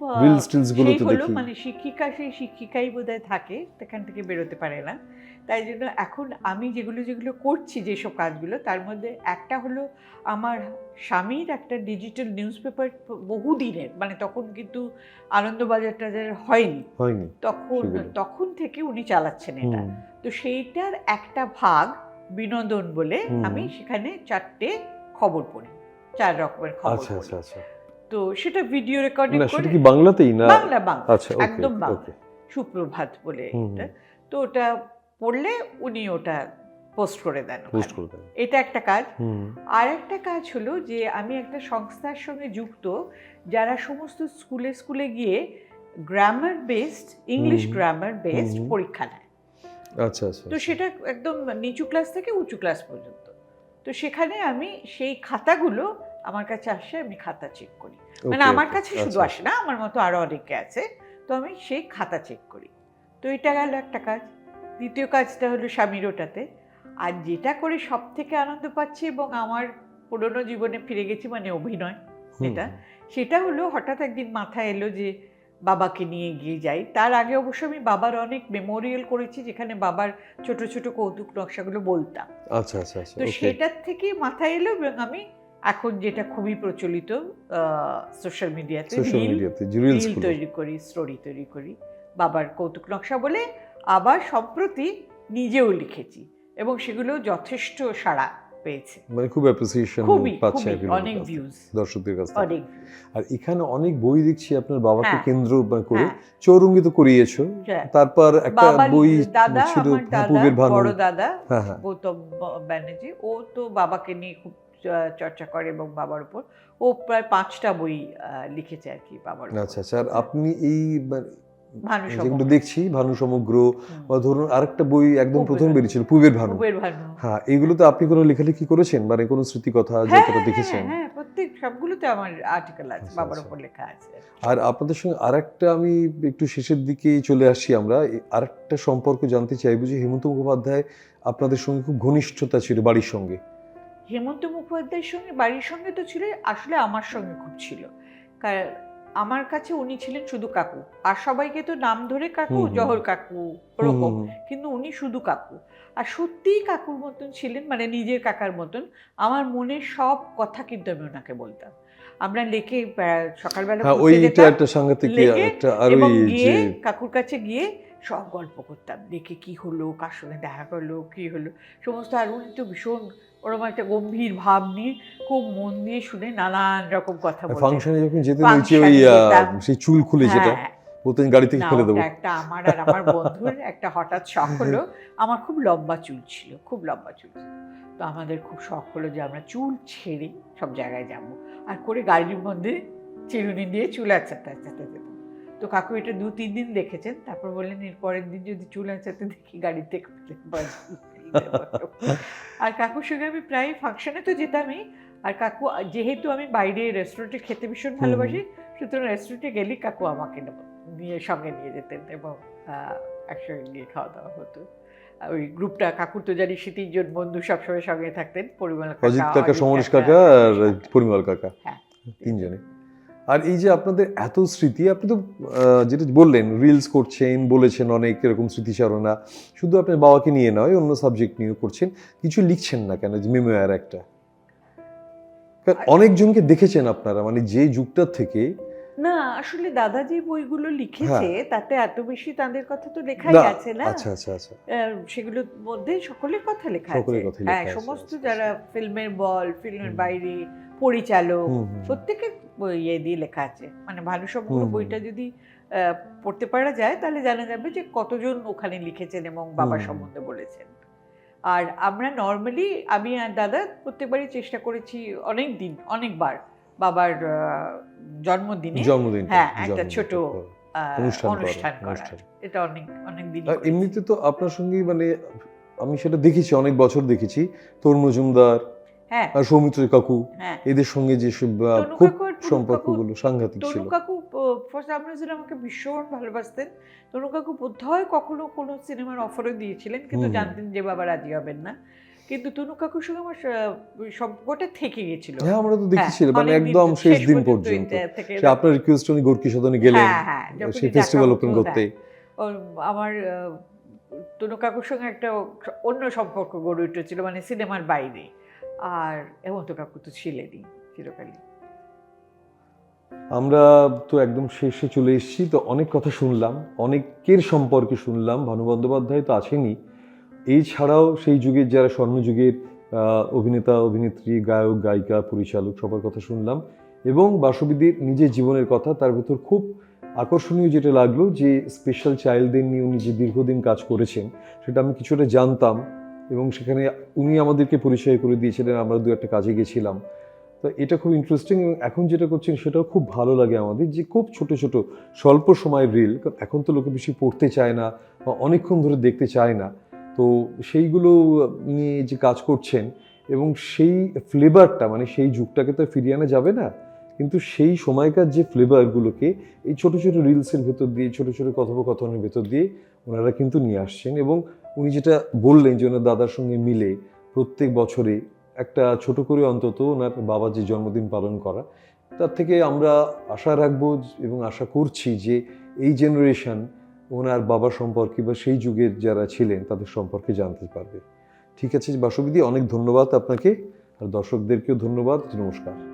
[SPEAKER 2] সেই হলো মানে শিক্ষিকা সেই শিক্ষিকাই বোধহয় থাকে সেখান থেকে বেরোতে পারে না। তাই জন্য এখন আমি যেগুলো যেগুলো করছি যেসব কাজগুলো তার মধ্যে একটা হলো আমার স্বামীর একটা ডিজিটাল নিউজ পেপার বহুদিনের মানে তখন কিন্তু আনন্দবাজার টাজার হয়নি।
[SPEAKER 1] হয়নি
[SPEAKER 2] তখন তখন থেকে উনি চালাচ্ছেন এটা। তো সেইটার একটা ভাগ বিনোদন বলে আমি সেখানে চারটে খবর পড়ি চার রকমের খবর
[SPEAKER 1] আচ্ছা আচ্ছা আচ্ছা।
[SPEAKER 2] তো সেটা ভিডিও রেকর্ডিং করে
[SPEAKER 1] সেটা কি বাংলাতেই না?
[SPEAKER 2] বাংলা বাংলা।
[SPEAKER 1] আচ্ছা
[SPEAKER 2] একদম বাংলা। সুপ্রভাত বলে এটা। তো ওটা পড়লে উনি ওটা পোস্ট করে দেন
[SPEAKER 1] পোস্ট করে দেন।
[SPEAKER 2] এটা একটা কাজ। আর একটা কাজ হলো যে আমি একটা সংস্থার সঙ্গে যুক্ত যারা সমস্ত স্কুলে স্কুলে গিয়ে grammar based English grammar based পরীক্ষা নেয়।
[SPEAKER 1] আচ্ছা আচ্ছা
[SPEAKER 2] তো সেটা একদম নিচু ক্লাস থেকে উঁচু ক্লাস পর্যন্ত। তো সেখানে আমি সেই খাতাগুলো আমার কাছে আসে আমি খাতা চেক করি। মানে আমার কাছে শুধু
[SPEAKER 1] আচ্ছা।
[SPEAKER 2] আসে না আমার মতো আরও অনেকে আছে তো আমি সেই খাতা চেক করি। তো এটা গেল একটা কাজ। দ্বিতীয় কাজটা হলো স্বামীর ওটাতে। আর যেটা করে সব থেকে আনন্দ পাচ্ছি এবং আমার পুরনো জীবনে ফিরে গেছি মানে অভিনয় এটা সেটা হলো হঠাৎ একদিন মাথায় এলো যে বাবাকে নিয়ে গিয়ে যাই। তার আগে অবশ্য আমি বাবার অনেক মেমোরিয়াল করেছি যেখানে বাবার ছোট ছোট কৌতুক নকশাগুলো বলতাম।
[SPEAKER 1] আচ্ছা আচ্ছা আচ্ছা
[SPEAKER 2] তো সেটার থেকে মাথায় এলো এবং আমি এখন যেটা খুবই প্রচলিত সোশ্যাল মিডিয়াতে রিল
[SPEAKER 1] রিলস
[SPEAKER 2] তৈরি করি স্টোরি তৈরি করি। বাবার কৌতুক নকশা বলে আবার সম্প্রতি নিজেও লিখেছি এবং সেগুলো যথেষ্ট সাড়া পেয়েছে।
[SPEAKER 1] মানে খুব অ্যাপ্রিসিয়েশন পাচ্ছে
[SPEAKER 2] অনেক ভিউজ
[SPEAKER 1] দর্শকদের কাছ
[SPEAKER 2] অনেক
[SPEAKER 1] আর এখানে অনেক বই দেখছি আপনার বাবাকে
[SPEAKER 2] হ্যাঁ।
[SPEAKER 1] কেন্দ্র করে।
[SPEAKER 2] হ্যাঁ।
[SPEAKER 1] চৌরঙ্গিত করিয়েছো।
[SPEAKER 2] হ্যাঁ।
[SPEAKER 1] তারপর একটা বই ছিল ভানু
[SPEAKER 2] বড় দাদা গৌতম ব্যানার্জি। ও তো বাবাকে নিয়ে খুব চর্চা করে এবং বাবার উপর। ও প্রায় পাঁচটা বই লিখেছে আর কি বাবার
[SPEAKER 1] আচ্ছা আচ্ছা আর আপনি এই মানে যেগুলো দেখছি ভানু সমগ্র বা ধরুন আরেকটা বই একদম প্রথম। বেরিয়েছিল পুবের ভানু। হ্যাঁ এইগুলোতে আপনি কোনো লেখালেখি করেছেন? মানে কোনো স্মৃতি কথা
[SPEAKER 2] হ্যাঁ,
[SPEAKER 1] যতটা
[SPEAKER 2] হ্যাঁ,
[SPEAKER 1] দেখেছেন?
[SPEAKER 2] হ্যাঁ, প্রত্যেক প্রত্যেক সবগুলোতে আমার আর্টিকেল আছে
[SPEAKER 1] আচ্ছা,
[SPEAKER 2] বাবার
[SPEAKER 1] আচ্ছা।
[SPEAKER 2] উপর লেখা আছে।
[SPEAKER 1] আর আপনাদের সঙ্গে আরেকটা আমি একটু শেষের দিকেই চলে আসছি আমরা। আরেকটা সম্পর্ক জানতে চাইব যে হেমন্ত মুখোপাধ্যায় আপনাদের সঙ্গে খুব ঘনিষ্ঠতা ছিল বাড়ির সঙ্গে।
[SPEAKER 2] হেমন্ত মুখোপাধ্যায়ের সঙ্গে বাড়ির সঙ্গে তো ছিল আসলে আমার সঙ্গে খুব ছিল। কারণ আমার কাছে উনি ছিলেন শুধু কাকু। আর সবাইকে তো নাম ধরে কাকু। জহর কাকু ওরকম। কিন্তু উনি শুধু কাকু। আর সত্যিই কাকুর মতন ছিলেন মানে নিজের কাকার মতন আমার মনের সব কথা কিন্তু আমি ওনাকে বলতাম। আমরা লেকে আহ, সকালবেলা
[SPEAKER 1] হ্যাঁ ওইটা একটা সাংঘাতিক একটা আর
[SPEAKER 2] গিয়ে কাকুর কাছে গিয়ে সব গল্প করতাম। দেখে কি হলো কার সঙ্গে দেখা করল কি হলো সমস্ত আর উনি তো ভীষণ ওরকম একটা গম্ভীর ভাব নিয়ে খুব মন দিয়ে শুনে নানান রকম কথা বলতেন
[SPEAKER 1] ফাংশনে যখন
[SPEAKER 2] Function
[SPEAKER 1] নিচে ওই। সেই চুল খুলে যেটা
[SPEAKER 2] হ্যাঁ,
[SPEAKER 1] বলতেন গাড়ি থেকে ফেলে দেবো।
[SPEAKER 2] একটা আমার আর আমার বন্ধুর একটা হঠাৎ শখ হলো। আমার খুব লম্বা চুল ছিল খুব লম্বা চুল তো আমাদের খুব শখ হলো যে আমরা চুল ছেড়ে সব জায়গায় যাব আর করে গাড়ির মধ্যে চিরুনি দিয়ে চুল আঁচাতে আঁচাতে যেতাম তো কাকু এটা দু তিন দিন দেখেছেন তারপর বললেন এর পরের দিন যদি চুল আঁচাতে দেখি গাড়ি থেকে ফেলে। [laughs] আর কাকুর সঙ্গে আমি প্রায় ফাংশনে তো যেতামই। আর কাকু যেহেতু আমি বাইরে রেস্টুরেন্টে খেতে ভীষণ ভালোবাসি সুতরাং রেস্টুরেন্টে গেলেই কাকু আমাকে নিয়ে সঙ্গে নিয়ে যেতেন এবং একসঙ্গে গিয়ে খাওয়া দাওয়া হতো। আর ওই গ্রুপটা কাকুর তো জানি সে তিনজন বন্ধু সবসময় সঙ্গে থাকতেন পরিমল
[SPEAKER 1] অজিত কাকা সমরেশ কাকা আর পরিমল কাকা।
[SPEAKER 2] হ্যাঁ।
[SPEAKER 1] তিনজনে আর এই যে আপনাদের এত স্মৃতি আপনি তো যেটা বললেন রিলস করছেন বলেছেন অনেক এরকম স্মৃতিচারণা। শুধু আপনার বাবাকে নিয়ে নয় অন্য সাবজেক্ট নিয়েও করছেন। কিছু লিখছেন না কেন? মেমোয়ার একটা। অনেকজনকে দেখেছেন আপনারা মানে যে যুগটা থেকে
[SPEAKER 2] না আসলে দাদা যে বইগুলো লিখেছে তাতে এত বেশি তাদের কথা তো লেখাই
[SPEAKER 1] হ্যাঁ।
[SPEAKER 2] আছে না?
[SPEAKER 1] আচ্ছা আচ্ছা আচ্ছা।
[SPEAKER 2] সেগুলোর মধ্যে সকলের কথা লেখা আছে। হ্যাঁ সমস্ত
[SPEAKER 1] আচ্ছা,
[SPEAKER 2] যারা
[SPEAKER 1] আচ্ছা।
[SPEAKER 2] ফিল্মের বল ফিল্মের বাইরে পরিচালক। প্রত্যেকের ইয়ে দিয়ে লেখা আছে মানে ভালো সম্পূর্ণ। বইটা যদি পড়তে পারা যায় তাহলে জানা যাবে যে কতজন ওখানে লিখেছেন এবং
[SPEAKER 1] হুম।
[SPEAKER 2] সম্বন্ধে বলেছেন আর আমরা নর্মালি আমি আর দাদা প্রত্যেকবারই চেষ্টা করেছি অনেক দিন অনেকবার বাবার জন্মদিনে
[SPEAKER 1] জন্মদিন
[SPEAKER 2] হ্যাঁ, একটা ছোট,
[SPEAKER 1] করা,
[SPEAKER 2] অনুষ্ঠান। এটা অনেক অনেক দিন
[SPEAKER 1] এমনিতে তো আপনার সঙ্গে মানে আমি সেটা দেখেছি অনেক বছর দেখেছি তরুণ মজুমদার
[SPEAKER 2] হ্যাঁ।
[SPEAKER 1] সৌমিত্র কাকু
[SPEAKER 2] হ্যাঁ।
[SPEAKER 1] এদের সঙ্গে যে খুব সম্পর্কগুলো সাংঘাতিক ছিল।
[SPEAKER 2] কাকু ফর সাম আমাকে ভীষণ ভালোবাসতেন তনু কাকু বোধহয় কখনো কোনো সিনেমার অফারও দিয়েছিলেন কিন্তু জানতেন যে বাবা রাজি হবেন না। কিন্তু তনু কাকুর সঙ্গে আমার সম্পর্কটা থেকে গেছিল।
[SPEAKER 1] হ্যাঁ আমরা তো দেখেছিলাম মানে একদম শেষ দিন
[SPEAKER 2] পর্যন্ত
[SPEAKER 1] সে আপনার রিকোয়েস্ট উনি গোর্কি সদনে গেলেন
[SPEAKER 2] হ্যাঁ, হ্যাঁ,
[SPEAKER 1] সেই ফেস্টিভ্যাল ওপেন করতে।
[SPEAKER 2] হ্যাঁ। আমার তনু কাকুর সঙ্গে একটা অন্য সম্পর্ক গড়ে উঠেছিল মানে সিনেমার বাইরে। আর হেমন্ত কাকু তো ছিলেনই চিরকালই।
[SPEAKER 1] আমরা তো একদম শেষে চলে এসেছি, তো অনেক কথা শুনলাম, অনেকের সম্পর্কে শুনলাম, ভানু বন্দ্যোপাধ্যায় তো আছেনই। এছাড়াও সেই যুগের যারা স্বর্ণযুগের অভিনেতা, অভিনেত্রী, গায়ক, গায়িকা, পরিচালক সবার কথা শুনলাম এবং বাসবিদের নিজের জীবনের কথা, তার ভেতর খুব আকর্ষণীয় যেটা লাগল যে স্পেশাল চাইল্ডদের নিয়ে উনি যে দীর্ঘদিন কাজ করেছেন, সেটা আমি কিছুটা জানতাম। এবং সেখানে উনি আমাদেরকে পরিচয় করে দিয়েছিলেন, আমরা দু একটা কাজে গেছিলাম। তো এটা খুব ইন্টারেস্টিং এখন যেটা করছেন সেটাও খুব ভালো লাগে আমাদের যে খুব ছোট ছোট, স্বল্প সময়ের রিল এখন তো লোকে বেশি পড়তে চায় না বা অনেকক্ষণ ধরে দেখতে চায় না। তো সেইগুলো নিয়ে যে কাজ করছেন এবং সেই ফ্লেভারটা মানে সেই যুগটাকে তো ফিরিয়ে আনা যাবে না, কিন্তু সেই সময়কার যে ফ্লেভারগুলোকে এই ছোট ছোট রিলসের ভেতর দিয়ে, ছোট ছোট কথোপকথনের ভেতর দিয়ে ওনারা কিন্তু নিয়ে আসছেন এবং উনি যেটা বললেন যে ওনার দাদার সঙ্গে মিলে প্রত্যেক বছরে একটা ছোট করে অন্তত ওনার বাবার যে জন্মদিন পালন করা। তার থেকে আমরা আশা রাখব এবং আশা করছি যে এই জেনারেশন ওনার বাবা সম্পর্কে বা সেই যুগের যারা ছিলেন তাদের সম্পর্কে জানতে পারবে। ঠিক আছে বাসবিদি অনেক ধন্যবাদ আপনাকে। আর দর্শকদেরকেও ধন্যবাদ। নমস্কার।